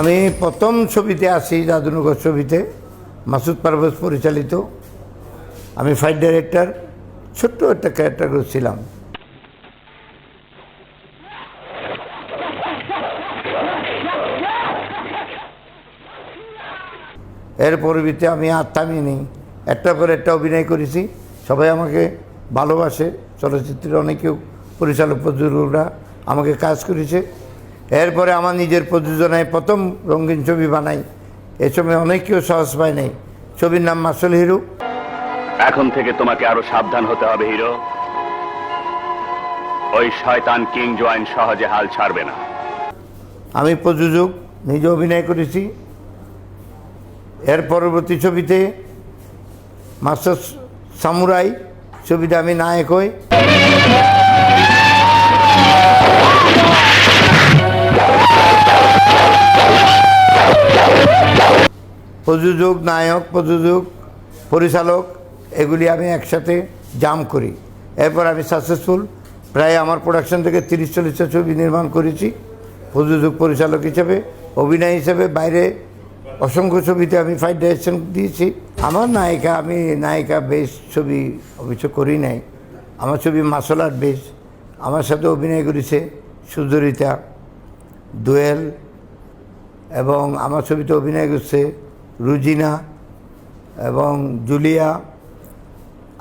আমি প্রথম ছবিতে আসি জাদুনগর ছবিতে, মাসুদ পারভেজ পরিচালিত। আমি ফাইট ডাইরেক্টর ছোট্ট একটা ক্যারেক্টার করছিলাম এর পরিবর্তে আমি আর থামিয়ে নেই একটার পর একটা অভিনয় করেছি। সবাই আমাকে ভালোবাসে। চলচ্চিত্রের অনেকেও পরিচালক, প্রযোজকরা আমাকে কাজ করেছে। এরপরে আমার নিজের প্রযোজনায় প্রথম রঙিন ছবি বানাই। এ সময় অনেকেও সহজ পায় নাই। ছবির নাম মাসল হিরো। এখন থেকে তোমাকে আরও সাবধান হতে হবে হিরো। ওই শয়তান কিং জোয়াইন সহজে হাল ছাড়বে না। আমি প্রযোজক নিজে অভিনয় করেছি। এর পরবর্তী ছবিতে মাস্টার সামুরাই ছবিতে আমি নায়ক হই। প্রযোজক, নায়ক, প্রযোজক, পরিচালক, এগুলি আমি একসাথে জাম করি। এরপর আমি সাকসেসফুল প্রায় আমার প্রোডাকশন থেকে তিরিশ, চল্লিশটা ছবি নির্মাণ করেছি। প্রযোজক, পরিচালক হিসেবে, অভিনয় হিসেবে, বাইরে অসংখ্য ছবিতে আমি ফাইট ডাইরেকশন দিয়েছি। আমার নায়িকা, আমি নায়িকা বেশ ছবি অভিযোগ করি নাই। আমার ছবি মার্শাল আর্ট বেশ আমার সাথে অভিনয় করেছে সুন্দরিতা দোয়েল, এবং আমার ছবিতে অভিনয় করছে রুজিনা এবং জুলিয়া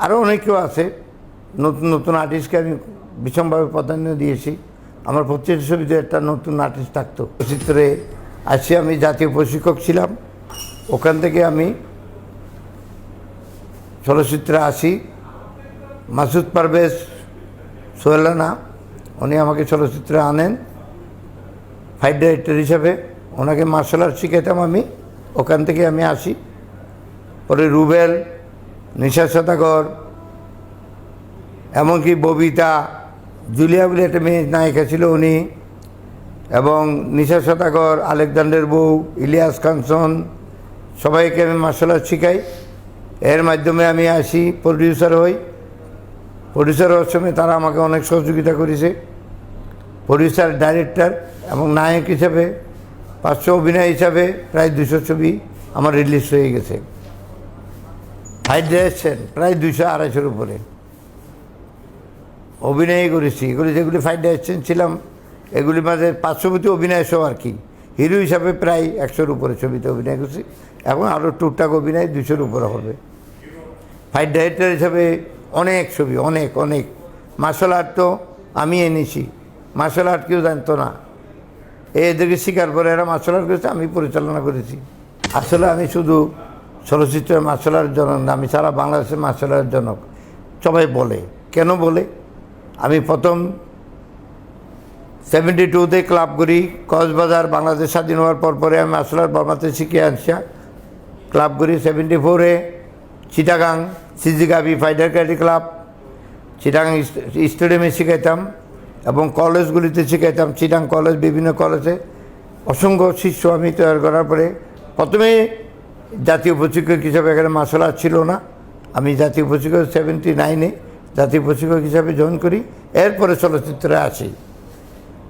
আরও অনেকেও আছে। নতুন নতুন আর্টিস্টকে আমি ভীষণভাবে প্রাধান্য দিয়েছি। আমার প্রত্যেকটা ছবিতে একটা নতুন আর্টিস্ট থাকতো। চিত্রে আসি আমি জাতীয় প্রশিক্ষক ছিলাম। ওখান থেকে আমি চলচ্চিত্রে আসি। মাসুদ পারভেজ সোহেলানা, উনি আমাকে চলচ্চিত্রে আনেন। ফাইট ডাইরেক্টর হিসাবে। ওনাকে মার্শাল আর্ট শিখাইতাম আমি। ওখান থেকে আমি আসি। পরে রুবেল, নিশা সদাগর, এমনকি ববিতা, জুলিয়া বলে একটা মেয়ে নায়িকা ছিল উনি, এবং নিশা সদাগর, আলেকজান্ডার বউ, ইলিয়াস কাঞ্চন সবাইকে আমি মার্শাল আর্ট শিখাই। এর মাধ্যমে আমি আসি প্রডিউসার হই। প্রডিউসার হওয়ার সময় তারা আমাকে অনেক সহযোগিতা করেছে। প্রডিউসার ডাইরেক্টর এবং নায়ক হিসাবে। পাঁচশো অভিনয় হিসাবে প্রায় দুশো ছবি আমার রিলিজ হয়ে গেছে। ফাইট ডিরেকশন প্রায় দুশো আড়াইশোর উপরে। অভিনয় করেছি, এগুলি যেগুলি ফাইট ডিরেকশন ছিলাম এগুলির মাঝে পাঁচশো প্রতি অভিনয় সব আর কি। হিরো হিসাবে প্রায় একশোর উপরে ছবিতে অভিনয় করছি এখন আরও টুকটাক অভিনয় দুশোর উপরে হবে। ফাইট ডাইরেক্টর হিসাবে অনেক ছবি, অনেক অনেক। মার্শাল আর্ট তো আমি এনেছি। মার্শাল আর্ট কেউ জানতো না। এদেরকে স্বীকার করে এরা মার্শাল আর্ট করেছে, আমি পরিচালনা করেছি। আসলে আমি শুধু চলচ্চিত্রের মার্শাল আর্ট জনক না, আমি সারা বাংলাদেশের মার্শাল আর্ট জনক। সবাই বলে। কেন বলে? আমি প্রথম সেভেন্টি টুতে ক্লাব করি, কক্সবাজার বাংলাদেশ স্বাধীন হওয়ার পর পরে আমি মার্শাল আর্ট বর্মাতে শিখে আসছি। ক্লাব করি সেভেন্টি ফোরে চিটাগাং সিজিগাবি ফাইটার ক্যারি ক্লাব, চিটাগাং স্টেডিয়ামে শিখাইতাম। এবং কলেজগুলিতে শিখাইতাম, চিটাং কলেজ, বিভিন্ন কলেজে। অসংখ্য শিষ্য আমি তৈরি করার পরে প্রথমে জাতীয় প্রশিক্ষক হিসাবে এখানে মার্শাল আর্ট ছিল না। আমি জাতীয় প্রশিক্ষক সেভেন্টি নাইনে জাতীয় প্রশিক্ষক হিসাবে জয়েন করি। এরপরে চলচ্চিত্রে আসি।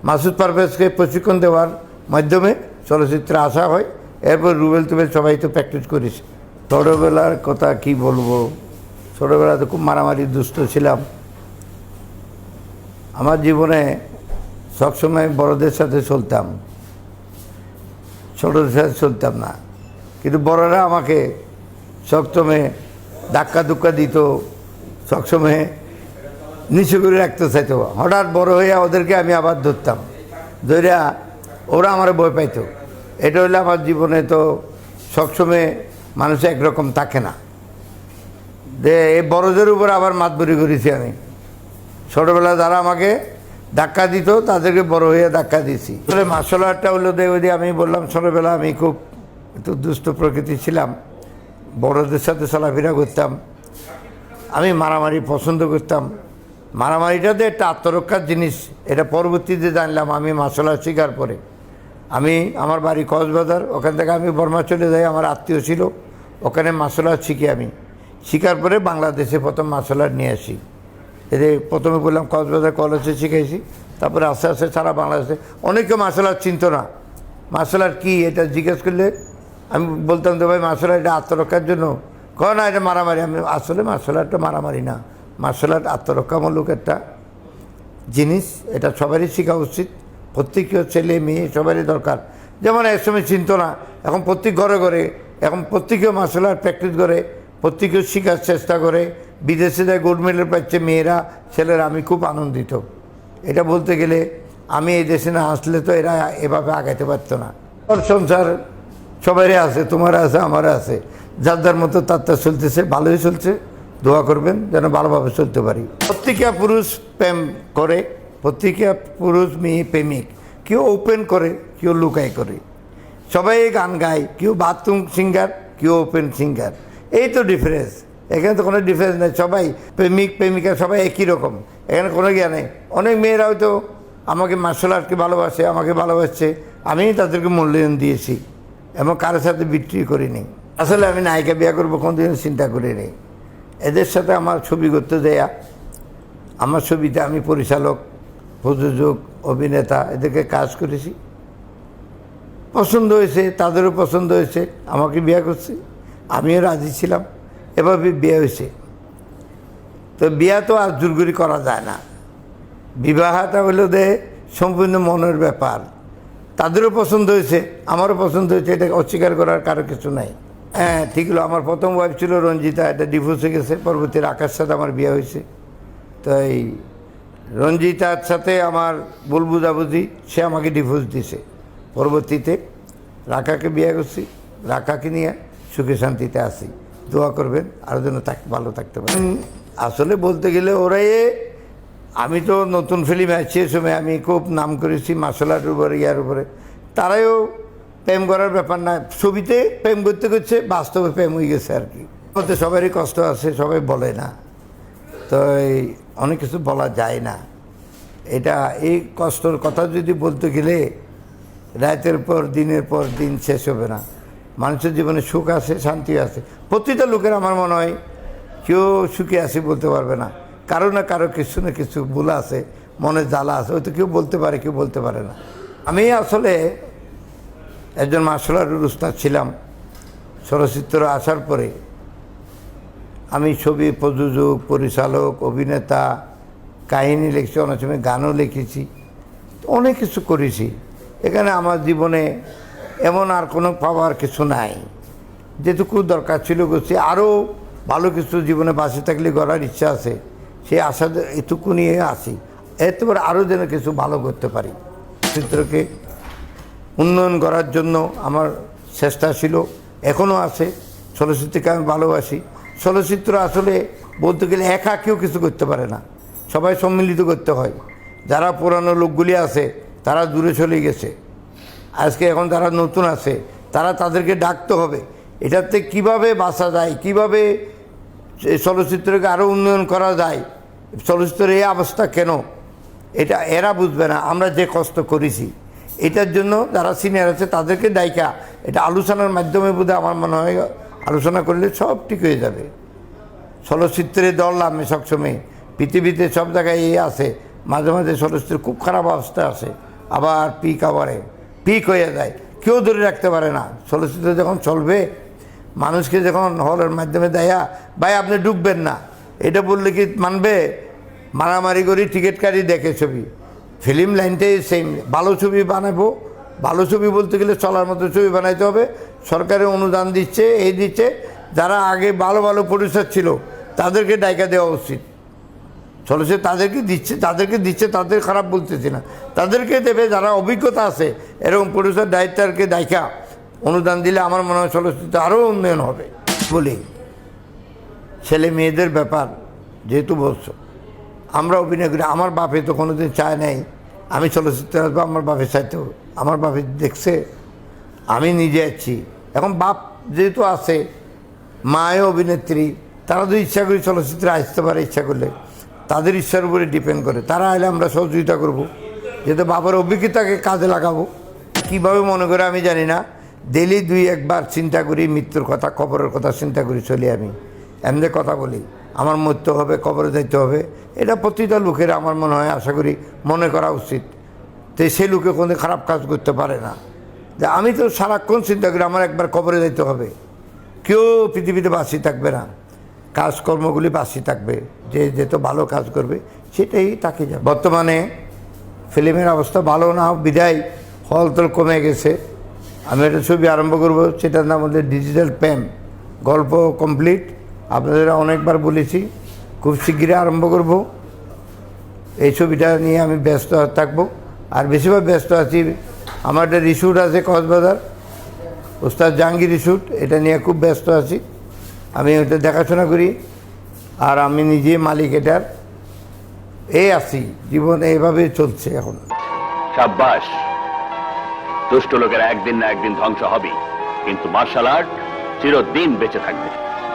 মাসুদ পারভেজকে প্রশিক্ষণ দেওয়ার মাধ্যমে চলচ্চিত্রে আসা হয়। এরপর রুবেল টুবেল সবাই তো প্র্যাকটিস করিস। ছোটোবেলার কথা কি বলব? ছোটোবেলাতে খুব মারামারি, দুষ্ট ছিলাম। আমার জীবনে সবসময় বড়দের সাথে চলতাম। ছোটদের সাথে চলতাম না। কিন্তু বড়রা আমাকে সবসময় ধাক্কা ধুক্কা দিত, সবসময় নিচু করে রাখতে চাইতো। হঠাৎ বড় হয়ে ওদেরকে আমি আবার ধরতাম। ধরিয়া ওরা আমার ভয় পাইতো। এটা হলে আমার জীবনে তো সবসময় মানুষ একরকম থাকে না। যে এই বড়দের উপর আবার মাতবরি করেছি আমি। ছোটোবেলা যারা আমাকে ধাক্কা দিত, তাদেরকে বড় হয়ে ধাক্কা দিয়েছি। তাহলে মার্শাল আর্টটা হলো দেবদি আমি বললাম ছোটোবেলা আমি খুব একটু দুষ্ট প্রকৃতি ছিলাম। বড়দের সাথে চলাফেরা করতাম। আমি মারামারি পছন্দ করতাম। মারামারিটা তো একটা আত্মরক্ষার জিনিস, এটা পরবর্তীতে জানলাম আমি মার্শাল আর্ট শিকার পরে। আমি আমার বাড়ি কক্সবাজার, ওখান থেকে আমি বর্মা চলে যাই, আমার আত্মীয় ছিল। ওখানে মার্শাল আর্ট শিখি আমি। শিকার পরে বাংলাদেশে প্রথম মার্শাল আর্ট নিয়ে আসি। এতে প্রথমে বললাম কক্সবাজার কলেজে শিখেছি, তারপরে আস্তে আস্তে সারা বাংলাদেশে। অনেকে মার্শাল আর্ট চিনত না। মার্শাল আর্ট কী? এটা জিজ্ঞেস করলে আমি বলতাম তো ভাই মার্শাল আর্ট এটা আত্মরক্ষার জন্য? কয়, না, এটা মারামারি। আমি, আসলে মার্শাল আর্টটা মারামারি না। মার্শাল আর্ট আত্মরক্ষামূলক একটা জিনিস। এটা সবারই শেখা উচিত। প্রত্যেকীয় ছেলে, মেয়ে, সবারই দরকার। যেমন এক সময় চিনত না। এখন প্রত্যেক ঘরে ঘরে, এখন প্রত্যেকেও মার্শাল আর্ট প্র্যাকটিস করে, প্রত্যেকেও শেখার চেষ্টা করে। বিদেশে যায় গোল্ড মেডেল পাচ্ছে মেয়েরা, ছেলেরা, আমি খুব আনন্দিত। এটা বলতে গেলে আমি এই দেশে না আসলে তো এরা এভাবে আগাইতে পারতো না। সংসার সবারই আছে, তোমার আছে, আমার আছে। যার যার মতো তার তার চলতেছে, ভালোই চলছে। দোয়া করবেন যেন ভালোভাবে চলতে পারি। প্রত্যেকা পুরুষ প্রেম করে প্রত্যেকা পুরুষ মেয়ে প্রেমিক। কেউ ওপেন করে, কেউ লুকাই করে। সবাই গান গায়, কেউ বাথরুম সিঙ্গার কেউ ওপেন সিঙ্গার এই তো ডিফারেন্স এখানে তো কোনো ডিফারেন্স নেই। সবাই প্রেমিক, প্রেমিকা, সবাই একই রকম। এখানে কোনো জ্ঞান নেই। অনেক মেয়েরা হয়তো আমাকে মার্শাল আর্টকে ভালোবাসে, আমাকে ভালোবাসছে। আমি তাদেরকে মূল্যায়ন দিয়েছি এবং কারোর সাথে বিক্রি করিনি। আসলে আমি নায়িকা বিয়ে করব কোনোদিন চিন্তা করিনি এদের সাথে আমার ছবি করতে দেয়া, আমার ছবিতে আমি পরিচালক, প্রযোজক, অভিনেতা এদেরকে কাজ করেছি। পছন্দ হয়েছে, তাদেরও পছন্দ হয়েছে, আমাকে বিয়ে করছে। আমিও রাজি ছিলাম। এভাবে বিয়ে হয়েছে। তো বিয়া তো আর জোরগুরি করা যায় না। বিবাহটা হলো দে সম্পূর্ণ মনের ব্যাপার। তাদেরও পছন্দ হয়েছে, আমারও পছন্দ হয়েছে, এটা অস্বীকার করার কারও কিছু নাই। হ্যাঁ ঠিক হলো, আমার প্রথম ওয়াইফ ছিল রঞ্জিতা, এটা ডিভোর্স হয়ে গেছে পরবর্তীর আকার সাথে আমার বিয়ে হয়েছে। তো এই রঞ্জিতার সাথে আমার ভুল বুঝাবুঝি, সে আমাকে ডিভোর্স দিছে পরবর্তীতে রাখাকে বিয়ে করছি রাখাকে নিয়ে সুখে শান্তিতে আসি দোয়া করবেন আরও যেন থাক ভালো থাকতে পারে। আসলে বলতে গেলে ওরাই আমি তো নতুন ফিল্ম আসছি এ সময় আমি খুব নাম করেছি মার্শাল আর্টের উপরে ইয়ার উপরে। তারাও প্রেম করার ব্যাপার না ছবিতে প্রেম করতে করছে বাস্তবে প্রেম হয়ে গেছে আর কি। ওতে সবারই কষ্ট আছে সবাই বলে না। তো এই অনেক কিছু বলা যায় না। এটা এই কষ্টর কথা যদি বলতে গেলে রাতের পর দিনের পর দিন শেষ হবে না। মানুষের জীবনে সুখ আছে, শান্তি আছে। প্রতিটা লোকের আমার মনে হয় কেউ সুখে আছে বলতে পারবে না। কারও না কারও কিছু না কিছু ভুল আছে, মনে জ্বালা আছে, হয়তো কেউ বলতে পারে, কেউ বলতে পারে না। আমি আসলে একজন মার্শাল আর্টের উস্তাদ ছিলাম। চলচ্চিত্র আসার পরে আমি ছবি প্রযোজক, পরিচালক, অভিনেতা, কাহিনী লিখছি, অনেক সময় গানও লিখেছি, অনেক কিছু করেছি। এখানে আমার জীবনে এমন আর কোনো পাওয়ার কিছু নাই। যেটুকু দরকার ছিল করছি আরও ভালো কিছু জীবনে বাঁচে থাকলে গড়ার ইচ্ছা আছে। সেই আশা এটুকু নিয়ে আসি। এতে করে আরও যেন কিছু ভালো করতে পারি। চিত্রকে উন্নয়ন করার জন্য আমার চেষ্টা ছিল, এখনও আছে। চলচ্চিত্রকে আমি ভালোবাসি। চলচ্চিত্র আসলে বলতে গেলে একা কেউ কিছু করতে পারে না। সবাই সম্মিলিত করতে হয়। যারা পুরানো লোকগুলি আছে, তারা দূরে চলে গেছে। আজকে এখন তারা নতুন আছে, তারা তাদেরকে ডাকতে হবে। এটাতে কীভাবে বাঁচা যায়, কীভাবে চলচ্চিত্রকে আরও উন্নয়ন করা যায়, চলচ্চিত্রের এই অবস্থা কেন? এটা এরা বুঝবে না, আমরা যে কষ্ট করেছি। এটার জন্য যারা সিনিয়র আছে, তাদেরকে দায়িকা এটা আলোচনার মাধ্যমে বোধহয় আমার মনে হয় আলোচনা করলে সব ঠিক হয়ে যাবে। চলচ্চিত্রে দল নামে সবসময়। পৃথিবীতে সব জায়গায় এই আছে। মাঝে মাঝে চলচ্চিত্র খুব খারাপ অবস্থা আছে। আবার পিক আবারে পিক হয়ে যায়। কেউ ধরে রাখতে পারে না। চলচ্চিত্র যখন চলবে, মানুষকে যখন হলের মাধ্যমে দেয়া, ভাই আপনি ঢুকবেন না। এটা বললে কি মানবে? মারামারি করি, টিকিট কাটি দেখে ছবি। ফিল্ম লাইনটাই সেম ভালো ছবি বানাবো। ভালো ছবি বলতে গেলে চলার মতো ছবি বানাইতে হবে। সরকারের অনুদান দিচ্ছে, এই দিচ্ছে। যারা আগে ভালো ভালো প্রডিউসার ছিল, তাদেরকে ডাইকা দেওয়া উচিত। চলচ্চিত্র তাদেরকে দিচ্ছে তাদেরকে দিচ্ছে, তাদের খারাপ বলতেছি না। তাদেরকে দেবে, যারা অভিজ্ঞতা আছে, এরকম প্রডিউসার ডাইরেক্টরকে দায়িকা অনুদান দিলে আমার মনে হয় চলচ্চিত্র আরও উন্নয়ন হবে। বলি, ছেলে মেয়েদের ব্যাপার, যেহেতু বলছো, আমরা অভিনয় করি, আমার বাপে তো কোনোদিন চায় নাই, আমি চলচ্চিত্রে আসব, আমার বাপে চাইতেও আমার বাপে দেখছে, আমি নিজে আছি। এখন বাপ যেহেতু আছে মায় অভিনেত্রী, তারা তো ইচ্ছা করি চলচ্চিত্রে আসতে পারে, ইচ্ছা করলে। তাদের ইচ্ছার উপরে ডিপেন্ড করে। তারা এলে আমরা সহযোগিতা করব। যেহেতু বাবার অভিজ্ঞতাকে কাজে লাগাবো। কীভাবে মনে করে আমি জানি না। ডেলি দুই একবার চিন্তা করি, মৃত্যুর কথা, কবরের কথা চিন্তা করি, চলি আমি। এমনি কথা বলি। আমার মরতে হবে, কবরে যাইতে হবে। এটা প্রতিটা লোকের আমার মনে হয়, আশা করি, মনে করা উচিত। তো সে লোকে কোনো খারাপ কাজ করতে পারে না। যে আমি তো সারাক্ষণ চিন্তা করি, আমার একবার কবরে যাইতে হবে। কেউ পৃথিবীতে বাঁচি থাকবে না। কাজকর্মগুলি বাঁচি থাকবে, যে যেত ভালো কাজ করবে, সেটাই তাকে যাবে। বর্তমানে ফিল্মের অবস্থা ভালো না বিদায় হল তল কমে গেছে। আমি একটা ছবি আরম্ভ করব, সেটার নাম হচ্ছে ডিজিটাল প্যাম গল্প কমপ্লিট, আপনাদের অনেকবার বলেছি, খুব শিগগিরই আরম্ভ করব। এই ছবিটা নিয়ে আমি ব্যস্ত থাকব। আর বেশিরভাগ ব্যস্ত আছি, আমার একটা রিসুট আছে কক্সবাজার, ওস্তাদ জাহাঙ্গীর রিসুট, এটা নিয়ে খুব ব্যস্ত আছি। আমি ওটা দেখাশোনা করি, আর আমি নিজে মালিক এটার। এই আছি, জীবন এইভাবে চলছে এখন। সাব্বাস, দুষ্ট লোকেরা একদিন না একদিন ধ্বংস হবে কিন্তু মার্শাল আর্ট চিরদিন বেঁচে থাকবে।